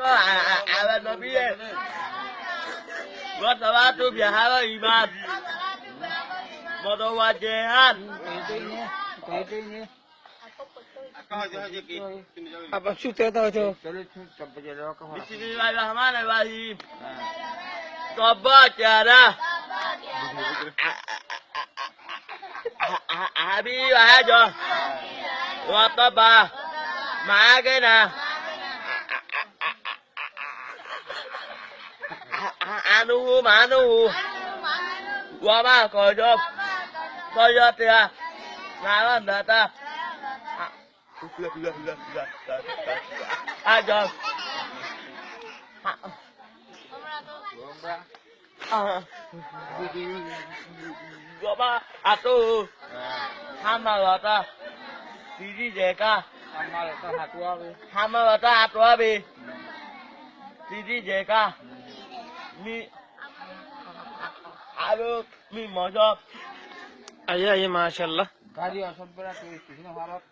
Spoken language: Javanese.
على النبي وصلات بهذا الإمام متوجها अब શું કહેતા હોય છો બિસ્મિલ્લાહ રહીમ તોબા ચારા હાબી આજો વાતબા માગે ના Anu manu. Wa ma ko job. Ko yo tia. Ngalan data. Aja. Gapa atu hama lata Sidi jeka amal tu satu apa hama lata atu abi Sidi Jeka, me, Arok, me Mojok. Aye, aye, mashallah. Gari, Asad Bera, Sidi Harap.